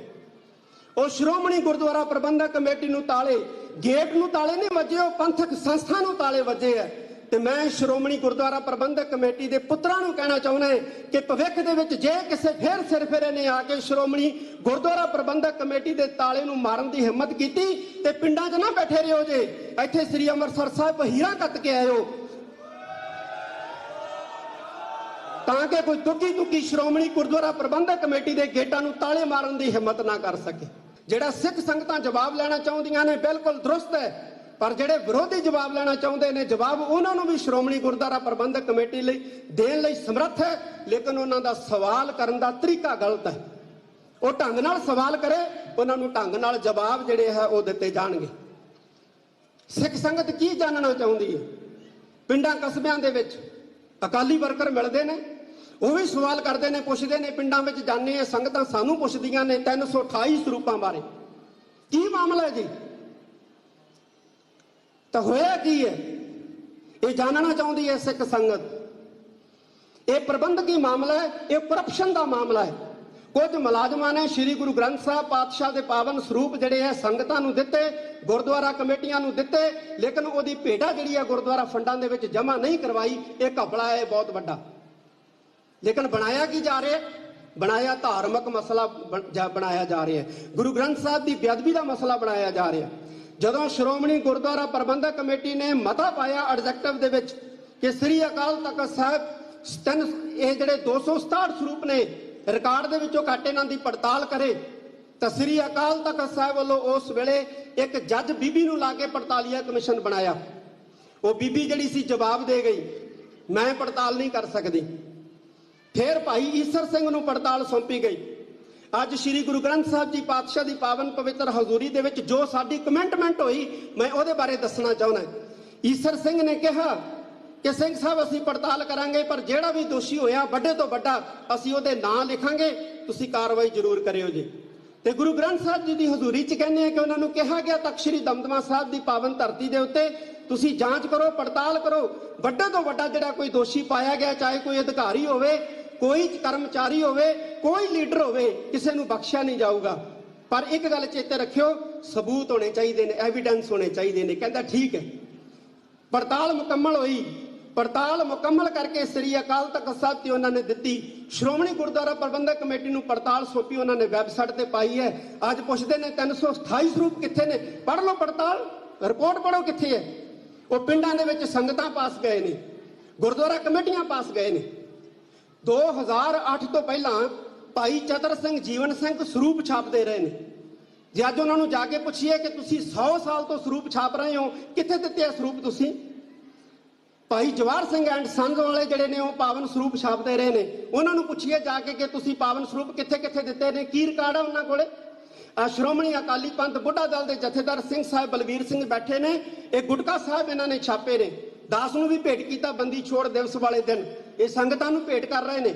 ਉਹ ਸ਼੍ਰੋਮਣੀ ਗੁਰਦੁਆਰਾ ਪ੍ਰਬੰਧਕ ਕਮੇਟੀ ਨੂੰ ਤਾਲੇ, ਗੇਟ ਨੂੰ ਤਾਲੇ ਨਹੀਂ ਵੱਜੇ, ਉਹ ਪੰਥਕ ਸੰਸਥਾ ਨੂੰ ਤਾਲੇ ਵੱਜੇ ਐ ਤੇ ਮੈਂ ਸ਼੍ਰੋਮਣੀ ਗੁਰਦੁਆਰਾ ਪ੍ਰਬੰਧਕ ਕਮੇਟੀ ਦੇ ਪੁੱਤਰਾਂ ਨੂੰ ਕਹਿਣਾ ਚਾਹੁੰਦਾ ਕਿ ਭਵਿੱਖ ਦੇ ਵਿੱਚ ਜੇ ਕਿਸੇ ਫੇਰ ਸਿਰ ਨੇ ਆ ਕੇ ਸ਼੍ਰੋਮਣੀ ਗੁਰਦੁਆਰਾ ਪ੍ਰਬੰਧਕ ਕਮੇਟੀ ਦੇ ਤਾਲੇ ਨੂੰ ਮਾਰਨ ਦੀ ਹਿੰਮਤ ਕੀਤੀ ਤੇ ਪਿੰਡਾਂ 'ਚ ਨਾ ਬੈਠੇ ਰਹੋ ਜੇ, ਇੱਥੇ ਸ੍ਰੀ ਅੰਮ੍ਰਿਤਸਰ ਸਾਹਿਬ ਹੀਰਾ ਕੱਤ ਕੇ ਆਇਓ। ਤਾਂ ਕਿ ਕੋਈ ਦੁੱਕੀ ਦੁੱਕੀ ਸ਼੍ਰੋਮਣੀ ਗੁਰਦੁਆਰਾ ਪ੍ਰਬੰਧਕ ਕਮੇਟੀ ਦੇ ਗੇਟਾਂ ਨੂੰ ਤਾਲੇ ਮਾਰਨ ਦੀ ਹਿੰਮਤ ਨਾ ਕਰ ਸਕੇ। ਜਿਹੜਾ ਸਿੱਖ ਸੰਗਤਾਂ ਜਵਾਬ ਲੈਣਾ ਚਾਹੁੰਦੀਆਂ ਨੇ ਬਿਲਕੁਲ ਦਰੁਸਤ ਹੈ। ਪਰ ਜਿਹੜੇ ਵਿਰੋਧੀ ਜਵਾਬ ਲੈਣਾ ਚਾਹੁੰਦੇ ਨੇ, ਜਵਾਬ ਉਹਨਾਂ ਨੂੰ ਵੀ ਸ਼੍ਰੋਮਣੀ ਗੁਰਦੁਆਰਾ ਪ੍ਰਬੰਧਕ ਕਮੇਟੀ ਲਈ ਦੇਣ ਲਈ ਸਮਰੱਥ ਹੈ, ਲੇਕਿਨ ਉਹਨਾਂ ਦਾ ਸਵਾਲ ਕਰਨ ਦਾ ਤਰੀਕਾ ਗਲਤ ਹੈ। ਉਹ ਢੰਗ ਨਾਲ ਸਵਾਲ ਕਰੇ, ਉਹਨਾਂ ਨੂੰ ਢੰਗ ਨਾਲ ਜਵਾਬ ਜਿਹੜੇ ਹੈ ਉਹ ਦਿੱਤੇ ਜਾਣਗੇ। ਸਿੱਖ ਸੰਗਤ ਕੀ ਜਾਣਨਾ ਚਾਹੁੰਦੀ ਹੈ? ਪਿੰਡਾਂ ਕਸਬਿਆਂ ਦੇ ਵਿੱਚ ਅਕਾਲੀ ਵਰਕਰ ਮਿਲਦੇ ਨੇ, ਉਹ ਵੀ ਸਵਾਲ ਕਰਦੇ ਨੇ, ਪੁੱਛਦੇ ਨੇ, ਪਿੰਡਾਂ ਵਿੱਚ ਜਾਂਦੇ ਆ, ਸੰਗਤਾਂ ਸਾਨੂੰ ਪੁੱਛਦੀਆਂ ਨੇ 328 ਸਰੂਪਾਂ ਬਾਰੇ। ਕੀ ਮਾਮਲਾ ਹੈ ਜੀ? ਤਾਂ ਹੋਇਆ ਕੀ ਹੈ? ਇਹ ਜਾਣਨਾ ਚਾਹੁੰਦੀ ਹੈ ਸਿੱਖ ਸੰਗਤ। ਇਹ ਪ੍ਰਬੰਧਕੀ ਮਾਮਲਾ ਹੈ, ਇਹ ਕਰਪਸ਼ਨ ਦਾ ਮਾਮਲਾ ਹੈ। ਕੁਝ ਮੁਲਾਜ਼ਮਾਂ ਨੇ ਸ੍ਰੀ ਗੁਰੂ ਗ੍ਰੰਥ ਸਾਹਿਬ ਪਾਤਸ਼ਾਹ ਦੇ ਪਾਵਨ ਸਰੂਪ ਜਿਹੜੇ ਹੈ, ਸੰਗਤਾਂ ਨੂੰ ਦਿੱਤੇ, ਗੁਰਦੁਆਰਾ ਕਮੇਟੀਆਂ ਨੂੰ ਦਿੱਤੇ, ਲੇਕਿਨ ਉਹਦੀ ਭੇਟਾ ਜਿਹੜੀ ਹੈ, ਗੁਰਦੁਆਰਾ ਫੰਡਾਂ ਦੇ ਵਿੱਚ ਜਮ੍ਹਾਂ ਨਹੀਂ ਕਰਵਾਈ। ਇਹ ਘਪਲਾ ਹੈ ਬਹੁਤ ਵੱਡਾ। ਲੇਕਿਨ ਬਣਾਇਆ ਕੀ ਜਾ ਰਿਹਾ? ਬਣਾਇਆ ਧਾਰਮਿਕ ਮਸਲਾ ਬਣ- ਜਾ- ਬਣਾਇਆ ਜਾ ਰਿਹਾ ਹੈ। ਗੁਰੂ ਗ੍ਰੰਥ ਸਾਹਿਬ ਦੀ ਬੇਅਦਬੀ ਦਾ ਮਸਲਾ ਬਣਾਇਆ ਜਾ ਰਿਹਾ ਜਦੋਂ ਸ਼੍ਰੋਮਣੀ ਗੁਰਦੁਆਰਾ ਪ੍ਰਬੰਧਕ ਕਮੇਟੀ ਨੇ ਮਤਾ ਪਾਇਆ ਐਡਜੈਕਟਿਵ ਦੇ ਵਿੱਚ ਕਿ ਸ੍ਰੀ ਅਕਾਲ ਤਖਤ ਸਾਹਿਬ ਤਿੰਨ ਇਹ ਜਿਹੜੇ 267 ਸਰੂਪ ਨੇ ਰਿਕਾਰਡ ਦੇ ਵਿੱਚੋਂ ਘੱਟ ਇਹਨਾਂ ਦੀ ਪੜਤਾਲ ਕਰੇ, ਤਾਂ ਸ੍ਰੀ ਅਕਾਲ ਤਖਤ ਸਾਹਿਬ ਵੱਲੋਂ ਉਸ ਵੇਲੇ ਇੱਕ ਜੱਜ ਬੀਬੀ ਨੂੰ ਲਾ ਕੇ ਪੜਤਾਲੀਆ ਕਮਿਸ਼ਨ ਬਣਾਇਆ। ਉਹ ਬੀਬੀ ਜਿਹੜੀ ਸੀ ਜਵਾਬ ਦੇ ਗਈ, ਮੈਂ ਪੜਤਾਲ ਨਹੀਂ ਕਰ ਸਕਦੀ। ਫਿਰ ਭਾਈ ਈਸਰ ਸਿੰਘ ਨੂੰ ਪੜਤਾਲ ਸੌਂਪੀ ਗਈ। ਅੱਜ ਸ੍ਰੀ ਗੁਰੂ ਗ੍ਰੰਥ ਸਾਹਿਬ ਜੀ ਪਾਤਸ਼ਾਹ ਦੀ ਪਾਵਨ ਪਵਿੱਤਰ ਹਜ਼ੂਰੀ ਦੇ ਵਿੱਚ ਜੋ ਸਾਡੀ ਕਮੈਂਟਮੈਂਟ ਹੋਈ, ਮੈਂ ਉਹਦੇ ਬਾਰੇ ਦੱਸਣਾ ਚਾਹੁੰਦਾ ਈਸਰ ਸਿੰਘ ਨੇ ਕਿਹਾ ਕਿ ਸਿੰਘ ਸਾਹਿਬ, ਅਸੀਂ ਪੜਤਾਲ ਕਰਾਂਗੇ, ਪਰ ਜਿਹੜਾ ਵੀ ਦੋਸ਼ੀ ਹੋਇਆ, ਵੱਡੇ ਤੋਂ ਵੱਡਾ ਅਸੀਂ ਉਹਦੇ ਨਾਂ ਲਿਖਾਂਗੇ। ਤੁਸੀਂ ਕਾਰਵਾਈ ਜ਼ਰੂਰ ਕਰਿਓ ਜੀ। ਤੇ ਗੁਰੂ ਗ੍ਰੰਥ ਸਾਹਿਬ ਜੀ ਦੀ ਹਜ਼ੂਰੀ 'ਚ ਕਹਿੰਦੇ ਆ ਕਿ ਉਹਨਾਂ ਨੂੰ ਕਿਹਾ ਗਿਆ, ਤਖਤ ਸ੍ਰੀ ਦਮਦਮਾ ਸਾਹਿਬ ਦੀ ਪਾਵਨ ਧਰਤੀ ਦੇ ਉੱਤੇ ਤੁਸੀਂ ਜਾਂਚ ਕਰੋ, ਪੜਤਾਲ ਕਰੋ। ਵੱਡੇ ਤੋਂ ਵੱਡਾ ਜਿਹੜਾ ਕੋਈ ਦੋਸ਼ੀ ਪਾਇਆ ਗਿਆ, ਚਾਹੇ ਕੋਈ ਅਧਿਕਾਰੀ ਹੋਵੇ ਕੋਈ ਕਰਮਚਾਰੀ ਹੋਵੇ, ਕੋਈ ਲੀਡਰ ਹੋਵੇ, ਕਿਸੇ ਨੂੰ ਬਖਸ਼ਿਆ ਨਹੀਂ ਜਾਊਗਾ। ਪਰ ਇੱਕ ਗੱਲ ਚੇਤੇ ਰੱਖਿਓ, ਸਬੂਤ ਹੋਣੇ ਚਾਹੀਦੇ ਨੇ ਐਵੀਡੈਂਸ ਹੋਣੇ ਚਾਹੀਦੇ ਨੇ, ਕਹਿੰਦਾ ਠੀਕ ਹੈ। ਪੜਤਾਲ ਮੁਕੰਮਲ ਹੋਈ। ਪੜਤਾਲ ਮੁਕੰਮਲ ਕਰਕੇ ਸ੍ਰੀ ਅਕਾਲ ਤਖਤ ਸਾਹਿਬ ਤੇ ਉਹਨਾਂ ਨੇ ਦਿੱਤੀ। ਸ਼੍ਰੋਮਣੀ ਗੁਰਦੁਆਰਾ ਪ੍ਰਬੰਧਕ ਕਮੇਟੀ ਨੂੰ ਪੜਤਾਲ ਸੌਂਪੀ, ਉਹਨਾਂ ਨੇ ਵੈਬਸਾਈਟ ਤੇ ਪਾਈ ਹੈ। ਅੱਜ ਪੁੱਛਦੇ ਨੇ 328 ਸਰੂਪ ਕਿੱਥੇ ਨੇ? ਪੜ੍ਹ ਲਓ ਪੜਤਾਲ ਰਿਪੋਰਟ ਪੜ੍ਹੋ ਕਿੱਥੇ ਹੈ। ਉਹ ਪਿੰਡਾਂ ਦੇ ਵਿੱਚ ਸੰਗਤਾਂ ਪਾਸ ਗਏ ਨੇ, ਗੁਰਦੁਆਰਾ ਕਮੇਟੀਆਂ ਪਾਸ ਗਏ ਨੇ। 2008 ਤੋਂ ਪਹਿਲਾਂ ਭਾਈ ਚਤਰ ਸਿੰਘ ਜੀਵਨ ਸਿੰਘ ਸਰੂਪ ਛਾਪਦੇ ਰਹੇ ਨੇ। ਜੇ ਅੱਜ ਉਹਨਾਂ ਨੂੰ ਜਾ ਕੇ ਪੁੱਛੀਏ ਕਿ ਤੁਸੀਂ 100 ਸਾਲ ਤੋਂ ਸਰੂਪ ਛਾਪ ਰਹੇ ਹੋ, ਕਿੱਥੇ ਦਿੱਤੇ ਆ ਸਰੂਪ ਤੁਸੀਂ? ਭਾਈ ਜਵਾਰ ਸਿੰਘ ਐਂਡ ਸੰਗ ਵਾਲੇ ਜਿਹੜੇ ਨੇ, ਉਹ ਪਾਵਨ ਸਰੂਪ ਛਾਪਦੇ ਰਹੇ ਨੇ। ਉਹਨਾਂ ਨੂੰ ਪੁੱਛੀਏ ਜਾ ਕੇ ਕਿ ਤੁਸੀਂ ਪਾਵਨ ਸਰੂਪ ਕਿੱਥੇ ਕਿੱਥੇ ਦਿੱਤੇ ਨੇ? ਕੀ ਰਿਕਾਰਡ ਆ ਉਹਨਾਂ ਕੋਲੇ? ਆ ਸ਼੍ਰੋਮਣੀ ਅਕਾਲੀ ਪੰਥ ਬੁੱਢਾ ਦਲ ਦੇ ਜਥੇਦਾਰ ਸਿੰਘ ਸਾਹਿਬ ਬਲਵੀਰ ਸਿੰਘ ਬੈਠੇ ਨੇ। ਇਹ ਗੁਟਕਾ ਸਾਹਿਬ ਇਹਨਾਂ ਨੇ ਛਾਪੇ ਨੇ। ਦਾਸ ਨੂੰ ਵੀ ਭੇਟ ਕੀਤਾ ਬੰਦੀ ਛੋੜ ਦਿਵਸ ਵਾਲੇ ਦਿਨ। ਇਹ ਸੰਗਤਾਂ ਨੂੰ ਭੇਟ ਕਰ ਰਹੇ ਨੇ।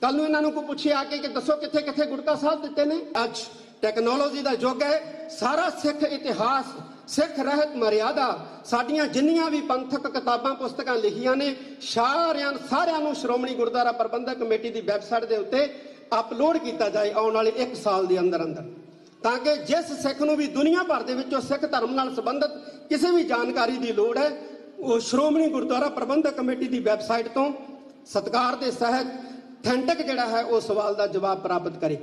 ਕੱਲ ਨੂੰ ਇਹਨਾਂ ਨੂੰ ਕੋਈ ਪੁੱਛੇ ਆ ਕਿ ਦੱਸੋ ਕਿੱਥੇ ਕਿੱਥੇ ਗੁਟਕਾ ਸਾਹਿਬ ਦਿੱਤੇ ਨੇ? ਅੱਜ ਟੈਕਨੋਲੋਜੀ ਦਾ ਯੁੱਗ ਹੈ। ਸਾਰਾ ਸਿੱਖ ਇਤਿਹਾਸ, ਸਿੱਖ ਰਹਿਤ ਮਰਿਆਦਾ, ਸਾਡੀਆਂ ਜਿੰਨੀਆਂ ਵੀ ਪੰਥਕ ਕਿਤਾਬਾਂ, ਪੁਸਤਕਾਂ ਲਿਖੀਆਂ ਨੇ, ਸਾਰਿਆਂ ਸਾਰਿਆਂ ਨੂੰ ਸ਼੍ਰੋਮਣੀ ਗੁਰਦੁਆਰਾ ਪ੍ਰਬੰਧਕ ਕਮੇਟੀ ਦੀ ਵੈਬਸਾਈਟ ਦੇ ਉੱਤੇ ਅਪਲੋਡ ਕੀਤਾ ਜਾਏ ਆਉਣ ਵਾਲੇ 1 ਸਾਲ ਦੇ ਅੰਦਰ ਅੰਦਰ। ਤਾਂ ਕਿ ਜਿਸ ਸਿੱਖ ਨੂੰ ਵੀ ਦੁਨੀਆ ਭਰ ਦੇ ਵਿੱਚੋਂ ਸਿੱਖ ਧਰਮ ਨਾਲ ਸੰਬੰਧਿਤ ਕਿਸੇ ਵੀ ਜਾਣਕਾਰੀ ਦੀ ਲੋੜ ਹੈ ਉਹ ਸ਼੍ਰੋਮਣੀ ਗੁਰਦੁਆਰਾ ਪ੍ਰਬੰਧਕ ਕਮੇਟੀ ਦੀ ਵੈਬਸਾਈਟ ਤੋਂ ਸਤਕਾਰ ਦੇ ਸਹਿਤ ਥੈਂਟਕ ਜਿਹੜਾ ਹੈ, ਉਹ ਸਵਾਲ ਦਾ ਜਵਾਬ ਪ੍ਰਾਪਤ ਕਰੇ।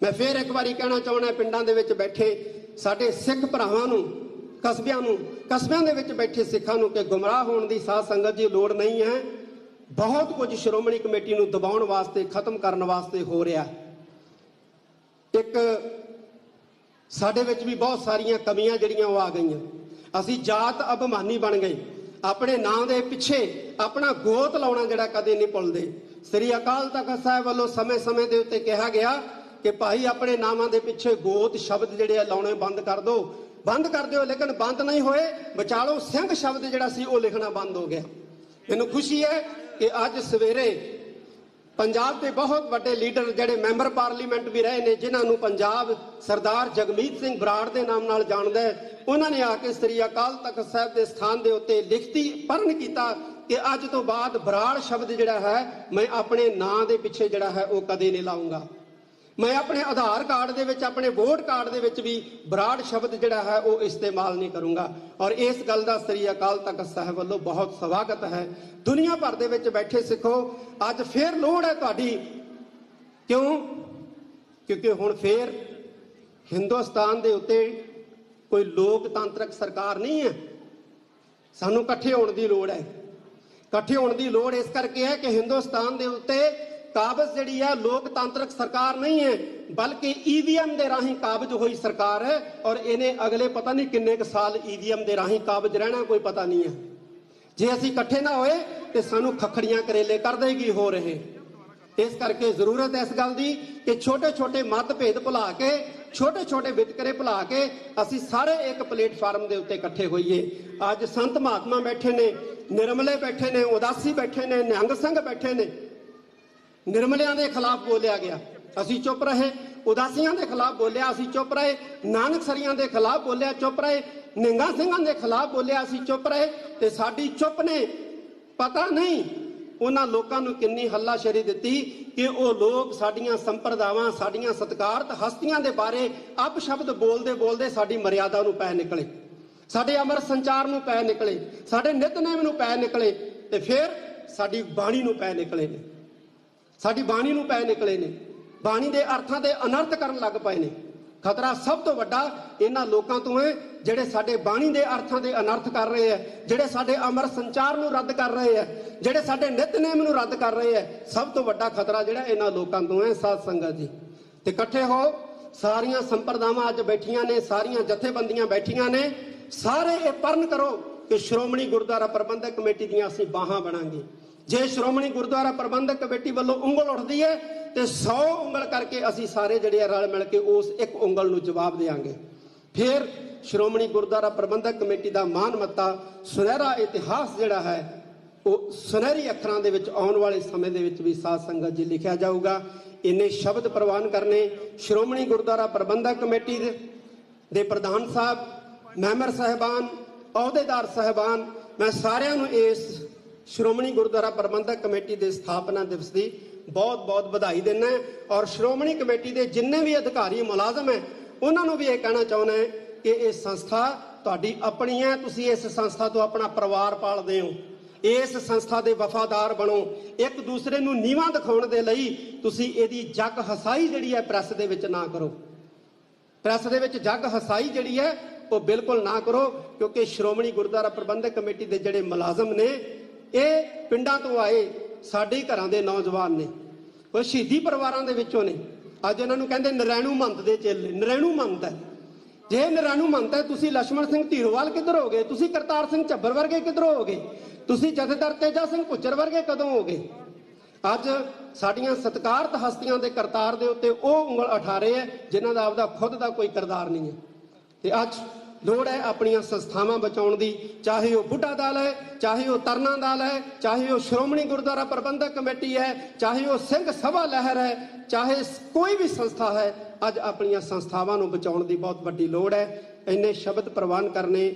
ਮੈਂ ਫੇਰ ਇੱਕ ਵਾਰੀ ਕਹਿਣਾ ਚਾਹੁੰਦਾ ਪਿੰਡਾਂ ਦੇ ਵਿੱਚ ਬੈਠੇ ਸਾਡੇ ਸਿੱਖ ਭਰਾਵਾਂ ਨੂੰ, ਕਸਬਿਆਂ ਨੂੰ, ਕਸਬਿਆਂ ਦੇ ਵਿੱਚ ਬੈਠੇ ਸਿੱਖਾਂ ਨੂੰ ਕਿ ਗੁੰਮਰਾਹ ਹੋਣ ਦੀ ਸਾਧ ਸੰਗਤ ਦੀ ਲੋੜ ਨਹੀਂ ਹੈ। ਬਹੁਤ ਕੁਝ ਸ਼੍ਰੋਮਣੀ ਕਮੇਟੀ ਨੂੰ ਦਬਾਉਣ ਵਾਸਤੇ, ਖਤਮ ਕਰਨ ਵਾਸਤੇ ਹੋ ਰਿਹਾ ਇੱਕ ਸਾਡੇ ਵਿੱਚ ਵੀ ਬਹੁਤ ਸਾਰੀਆਂ ਕਮੀਆਂ ਜਿਹੜੀਆਂ ਉਹ ਆ ਗਈਆਂ। ਅਸੀਂ ਜਾਤ ਅਭਿਮਾਨੀ ਬਣ ਗਏ। ਆਪਣੇ ਨਾਂ ਦੇ ਪਿੱਛੇ ਆਪਣਾ ਗੋਤ ਲਾਉਣਾ ਜਿਹੜਾ ਕਦੇ ਨਹੀਂ ਭੁੱਲਦੇ। ਸ੍ਰੀ ਅਕਾਲ ਤਖਤ ਸਾਹਿਬ ਵੱਲੋਂ ਸਮੇਂ-ਸਮੇਂ ਦੇ ਉੱਤੇ ਕਿਹਾ ਗਿਆ ਕਿ ਭਾਈ ਆਪਣੇ ਨਾਵਾਂ ਦੇ ਪਿੱਛੇ ਗੋਤ ਸ਼ਬਦ ਜਿਹੜੇ ਆ ਲਾਉਣੇ ਬੰਦ ਕਰ ਦਿਓ। ਬੰਦ ਕਰ ਦਿਓ, ਲੇਕਿਨ ਬੰਦ ਨਹੀਂ ਹੋਏ ਵਿਚਾਲੋ ਸਿੰਘ ਸ਼ਬਦ ਜਿਹੜਾ ਸੀ ਉਹ ਲਿਖਣਾ ਬੰਦ ਹੋ ਗਿਆ। ਮੈਨੂੰ ਖੁਸ਼ੀ ਹੈ ਕਿ ਅੱਜ ਸਵੇਰੇ ਪੰਜਾਬ ਦੇ ਬਹੁਤ ਵੱਡੇ ਲੀਡਰ ਜਿਹੜੇ ਮੈਂਬਰ ਪਾਰਲੀਮੈਂਟ ਵੀ ਰਹੇ ਨੇ, ਜਿਨ੍ਹਾਂ ਨੂੰ ਪੰਜਾਬ ਸਰਦਾਰ ਜਗਮੀਤ ਸਿੰਘ ਬਰਾੜ ਦੇ ਨਾਮ ਨਾਲ ਜਾਣਦਾ ਹੈ, ਉਹਨਾਂ ਨੇ ਆ ਕੇ ਸ੍ਰੀ ਅਕਾਲ ਤਖਤ ਸਾਹਿਬ ਦੇ ਸਥਾਨ ਦੇ ਉੱਤੇ ਲਿਖਤੀ ਪਰਨ ਕੀਤਾ ਕਿ ਅੱਜ ਤੋਂ ਬਾਅਦ ਬਰਾੜ ਸ਼ਬਦ ਜਿਹੜਾ ਹੈ, ਮੈਂ ਆਪਣੇ ਨਾਂ ਦੇ ਪਿੱਛੇ ਜਿਹੜਾ ਹੈ, ਉਹ ਕਦੇ ਨਹੀਂ ਲਾਉਂਗਾ ਮੈਂ ਆਪਣੇ ਆਧਾਰ ਕਾਰਡ ਦੇ ਵਿੱਚ, ਆਪਣੇ ਵੋਟ ਕਾਰਡ ਦੇ ਵਿੱਚ ਵੀ ਬਰਾੜ ਸ਼ਬਦ ਜਿਹੜਾ ਹੈ ਉਹ ਇਸਤੇਮਾਲ ਨਹੀਂ ਕਰੂੰਗਾ। ਔਰ ਇਸ ਗੱਲ ਦਾ ਸ੍ਰੀ ਅਕਾਲ ਤਖਤ ਸਾਹਿਬ ਵੱਲੋਂ ਬਹੁਤ ਸਵਾਗਤ ਹੈ। ਦੁਨੀਆ ਭਰ ਦੇ ਵਿੱਚ ਬੈਠੇ ਸਿੱਖੋ, ਅੱਜ ਫੇਰ ਲੋੜ ਹੈ ਤੁਹਾਡੀ। ਕਿਉਂ? ਕਿਉਂਕਿ ਹੁਣ ਫੇਰ ਹਿੰਦੁਸਤਾਨ ਦੇ ਉੱਤੇ ਕੋਈ ਲੋਕਤੰਤਰਕ ਸਰਕਾਰ ਨਹੀਂ ਹੈ। ਸਾਨੂੰ ਇਕੱਠੇ ਹੋਣ ਦੀ ਲੋੜ ਹੈ। ਇਕੱਠੇ ਹੋਣ ਦੀ ਲੋੜ ਇਸ ਕਰਕੇ ਹੈ ਕਿ ਹਿੰਦੁਸਤਾਨ ਦੇ ਉੱਤੇ ਕਾਬਜ਼ ਜਿਹੜੀ ਹੈ ਲੋਕਤੰਤਰਕ ਸਰਕਾਰ ਨਹੀਂ ਹੈ, ਬਲਕਿ ਈਵੀਐਮ ਦੇ ਰਾਹੀਂ ਕਾਬਜ਼ ਹੋਈ ਸਰਕਾਰ ਹੈ ਔਰ ਇਹਨੇ ਅਗਲੇ ਪਤਾ ਨਹੀਂ ਕਿੰਨੇ ਕੁ ਸਾਲ ਈਵੀਐਮ ਦੇ ਰਾਹੀਂ ਕਾਬਜ਼ ਰਹਿਣਾ ਕੋਈ ਪਤਾ ਨਹੀਂ ਹੈ। ਜੇ ਅਸੀਂ ਇਕੱਠੇ ਨਾ ਹੋਏ ਤੇ ਸਾਨੂੰ ਖਖੜੀਆਂ ਕਰੇਲੇ ਕਰ ਦੇਗੀ ਹੋ ਰਹੇ। ਇਸ ਕਰਕੇ ਜ਼ਰੂਰਤ ਹੈ ਇਸ ਗੱਲ ਦੀ ਕਿ ਛੋਟੇ ਛੋਟੇ ਮਤਭੇਦ ਭੁਲਾ ਕੇ ਛੋਟੇ ਛੋਟੇ ਵਿਤਕਰੇ ਭੁਲਾ ਕੇ ਅਸੀਂ ਸਾਰੇ ਇੱਕ ਪਲੇਟਫਾਰਮ ਦੇ ਉੱਤੇ ਇਕੱਠੇ ਹੋਈਏ। ਅੱਜ ਸੰਤ ਮਹਾਤਮਾ ਬੈਠੇ ਨੇ, ਨਿਰਮਲੇ ਬੈਠੇ ਨੇ, ਉਦਾਸੀ ਬੈਠੇ ਨੇ, ਨਿਹੰਗ ਸਿੰਘ ਬੈਠੇ ਨੇ। ਨਿਰਮਲਿਆਂ ਦੇ ਖਿਲਾਫ ਬੋਲਿਆ ਗਿਆ। ਅਸੀਂ ਚੁੱਪ ਰਹੇ, ਉਦਾਸੀਆਂ ਦੇ ਖਿਲਾਫ ਬੋਲਿਆ, ਅਸੀਂ ਚੁੱਪ ਰਹੇ, ਨਾਨਕ ਸਰੀਆਂ ਦੇ ਖਿਲਾਫ ਬੋਲਿਆ, ਚੁੱਪ ਰਹੇ, ਨਿੰਗਾ ਸਿੰਘਾਂ ਦੇ ਖਿਲਾਫ ਬੋਲਿਆ, ਅਸੀਂ ਚੁੱਪ ਰਹੇ ਤੇ ਸਾਡੀ ਚੁੱਪ ਨੇ। ਪਤਾ ਨਹੀਂ ਉਹਨਾਂ ਲੋਕਾਂ ਨੂੰ ਕਿੰਨੀ ਹੱਲਾਸ਼ੇਰੀ ਦਿੱਤੀ ਕਿ ਉਹ ਲੋਕ ਸਾਡੀਆਂ ਸੰਪਰਦਾਵਾਂ, ਸਾਡੀਆਂ ਸਤਿਕਾਰਤ ਹਸਤੀਆਂ ਦੇ ਬਾਰੇ ਅਪਸ਼ਬਦ ਬੋਲਦੇ ਬੋਲਦੇ ਸਾਡੀ ਮਰਿਆਦਾ ਨੂੰ ਪੈ ਨਿਕਲੇ। ਸਾਡੇ ਅਮਰ ਸੰਚਾਰ ਨੂੰ ਪੈ ਨਿਕਲੇ, ਸਾਡੇ ਨਿਤਨੇਮ ਨੂੰ ਪੈ ਨਿਕਲੇ ਤੇ ਫਿਰ ਸਾਡੀ ਬਾਣੀ ਨੂੰ ਪੈ ਨਿਕਲੇ ਨੇ। ਸਾਡੀ ਬਾਣੀ ਨੂੰ ਪੈ ਨਿਕਲੇ ਨੇ। ਬਾਣੀ ਦੇ ਅਰਥਾਂ 'ਤੇ ਅਨਰਥ ਕਰਨ ਲੱਗ ਪਏ ਨੇ। ਖਤਰਾ ਸਭ ਤੋਂ ਵੱਡਾ ਇਹਨਾਂ ਲੋਕਾਂ ਤੋਂ ਹੈ, ਜਿਹੜੇ ਸਾਡੇ ਬਾਣੀ ਦੇ ਅਰਥਾਂ ਦੇ ਅਨਰਥ ਕਰ ਰਹੇ ਆ ਜਿਹੜੇ ਸਾਡੇ ਅਮਰ ਸੰਚਾਰ ਨੂੰ ਰੱਦ ਕਰ ਰਹੇ ਆ ਜਿਹੜੇ ਸਾਡੇ ਨਿਤਨੇਮ ਨੂੰ ਰੱਦ ਕਰ ਰਹੇ ਆ ਸਭ ਤੋਂ ਵੱਡਾ ਖਤਰਾ ਜਿਹੜਾ ਇਹਨਾਂ ਲੋਕਾਂ ਤੋਂ ਹੈ, ਸਾਧ ਸੰਗਤ ਜੀ। ਤੇ ਇਕੱਠੇ ਹੋ, ਸਾਰੀਆਂ ਸੰਪਰਦਾਵਾਂ ਅੱਜ ਬੈਠੀਆਂ ਨੇ, ਸਾਰੀਆਂ ਜਥੇਬੰਦੀਆਂ ਬੈਠੀਆਂ ਨੇ, ਸਾਰੇ ਇਹ ਪਰਨ ਕਰੋ ਕਿ ਸ਼੍ਰੋਮਣੀ ਗੁਰਦੁਆਰਾ ਪ੍ਰਬੰਧਕ ਕਮੇਟੀ ਦੀਆਂ ਅਸੀਂ ਬਾਹਾਂ ਬਣਾਂਗੇ। ਜੇ ਸ਼੍ਰੋਮਣੀ ਗੁਰਦੁਆਰਾ ਪ੍ਰਬੰਧਕ ਕਮੇਟੀ ਵੱਲੋਂ ਉਂਗਲ ਉੱਠਦੀ ਹੈ ਤੇ 100 ਉਂਗਲ ਕਰਕੇ ਅਸੀਂ ਸਾਰੇ ਜਿਹੜੇ ਰਲ ਮਿਲ ਕੇ ਉਸ ਇੱਕ ਉਂਗਲ ਨੂੰ ਜਵਾਬ ਦੇਵਾਂਗੇ। ਫਿਰ ਸ਼੍ਰੋਮਣੀ ਗੁਰਦੁਆਰਾ ਪ੍ਰਬੰਧਕ ਕਮੇਟੀ ਦਾ ਮਾਨ ਮੱਤਾ ਸੁਨਹਿਰਾ ਇਤਿਹਾਸ ਜਿਹੜਾ ਹੈ, ਉਹ ਸੁਨਹਿਰੀ ਅੱਖਰਾਂ ਦੇ ਵਿੱਚ ਆਉਣ ਵਾਲੇ ਸਮੇਂ ਦੇ ਵਿੱਚ ਵੀ ਸਾਧ ਸੰਗਤ ਜੀ ਲਿਖਿਆ ਜਾਊਗਾ। ਇੰਨੇ ਸ਼ਬਦ ਪ੍ਰਵਾਨ ਕਰਨੇ ਸ਼੍ਰੋਮਣੀ ਗੁਰਦੁਆਰਾ ਪ੍ਰਬੰਧਕ ਕਮੇਟੀ ਦੇ ਦੇ ਪ੍ਰਧਾਨ ਸਾਹਿਬ, ਮੈਂਬਰ ਸਾਹਿਬਾਨ, ਅਹੁਦੇਦਾਰ ਸਾਹਿਬਾਨ, ਮੈਂ ਸਾਰਿਆਂ ਨੂੰ ਇਸ ਸ਼੍ਰੋਮਣੀ ਗੁਰਦੁਆਰਾ ਪ੍ਰਬੰਧਕ ਕਮੇਟੀ ਦੇ ਸਥਾਪਨਾ ਦਿਵਸ ਦੀ ਬਹੁਤ-ਬਹੁਤ ਵਧਾਈ ਦਿੰਦਾ ਔਰ ਸ਼੍ਰੋਮਣੀ ਕਮੇਟੀ ਦੇ ਜਿੰਨੇ ਵੀ ਅਧਿਕਾਰੀ ਮੁਲਾਜ਼ਮ ਹੈ, ਉਹਨਾਂ ਨੂੰ ਵੀ ਇਹ ਕਹਿਣਾ ਚਾਹੁੰਦਾ ਹੈ ਕਿ ਇਹ ਸੰਸਥਾ ਤੁਹਾਡੀ ਆਪਣੀ ਹੈ, ਤੁਸੀਂ ਇਸ ਸੰਸਥਾ ਤੋਂ ਆਪਣਾ ਪਰਿਵਾਰ ਪਾਲਦੇ ਹੋ, ਇਸ ਸੰਸਥਾ ਦੇ ਵਫਾਦਾਰ ਬਣੋ, ਇੱਕ ਦੂਸਰੇ ਨੂੰ ਨੀਵਾਂ ਦਿਖਾਉਣ ਦੇ ਲਈ ਤੁਸੀਂ ਇਹਦੀ ਜੱਗ ਹਸਾਈ ਜਿਹੜੀ ਹੈ ਪ੍ਰੈਸ ਦੇ ਵਿੱਚ ਨਾ ਕਰੋ। ਪ੍ਰੈਸ ਦੇ ਵਿੱਚ ਜੱਗ ਹਸਾਈ ਜਿਹੜੀ ਹੈ, ਉਹ ਬਿਲਕੁਲ ਨਾ ਕਰੋ ਕਿਉਂਕਿ ਸ਼੍ਰੋਮਣੀ ਗੁਰਦੁਆਰਾ ਪ੍ਰਬੰਧਕ ਕਮੇਟੀ ਦੇ ਜਿਹੜੇ ਮੁਲਾਜ਼ਮ ਨੇ ਇਹ ਪਿੰਡਾਂ ਤੋਂ ਆਏ ਸਾਡੇ ਘਰਾਂ ਦੇ ਨੌਜਵਾਨ ਨੇ, ਉਹ ਸ਼ਹੀਦੀ ਪਰਿਵਾਰਾਂ ਦੇ ਵਿੱਚੋਂ ਨੇ। ਅੱਜ ਇਹਨਾਂ ਨੂੰ ਕਹਿੰਦੇ ਨਰੈਣੂ ਮੰਤ ਦੇ ਚੇਲੇ, ਨਰੈਣੂ ਮੰਤ ਹੈ। ਜੇ ਨਰੈਣੂ ਮੰਤ ਹੈ, ਤੁਸੀਂ ਲక్ష్మణ ਸਿੰਘ ਧੀਰਵਾਲ ਕਿੱਧਰ ਗਏ ਤੁਸੀਂ ਕਰਤਾਰ ਸਿੰਘ ਝੱਬਰ ਵਰਗੇ ਕਿੱਧਰ ਗਏ ਤੁਸੀਂ ਜਥੇਦਾਰ ਤੇਜਾ ਸਿੰਘ ਪੁੱਜਰ ਵਰਗੇ ਕਦੋਂ ਹੋ ਗਏ ਅੱਜ ਸਾਡੀਆਂ ਸਤਕਾਰਤ ਹਸਤੀਆਂ ਦੇ ਕਰਤਾਰ ਦੇ ਉੱਤੇ ਉਹ ਉਂਗਲ ਉਠਾ ਰਹੇ ਐ ਜਿਨ੍ਹਾਂ ਦਾ ਆਪਦਾ ਖੁਦ ਦਾ ਕੋਈ ਕਰਤਾਰ ਨਹੀਂ ਹੈ। ਤੇ ਅੱਜ ਲੋੜ ਹੈ ਆਪਣੀਆਂ ਸੰਸਥਾਵਾਂ ਬਚਾਉਣ ਦੀ, ਚਾਹੇ ਉਹ ਬੁੱਢਾ ਦਲ ਹੈ, ਚਾਹੇ ਉਹ ਤਰਨਾ ਦਲ ਹੈ, ਚਾਹੇ ਉਹ ਸ਼੍ਰੋਮਣੀ ਗੁਰਦੁਆਰਾ ਪ੍ਰਬੰਧਕ ਕਮੇਟੀ ਹੈ, ਚਾਹੇ ਉਹ ਸਿੰਘ ਸਭਾ ਲਹਿਰ ਹੈ, ਚਾਹੇ ਕੋਈ ਵੀ ਸੰਸਥਾ ਹੈ, ਅੱਜ ਆਪਣੀਆਂ ਸੰਸਥਾਵਾਂ ਨੂੰ ਬਚਾਉਣ ਦੀ ਬਹੁਤ ਵੱਡੀ ਲੋੜ ਹੈ। ਇੰਨੇ ਸ਼ਬਦ ਪ੍ਰਵਾਨ ਕਰਨੇ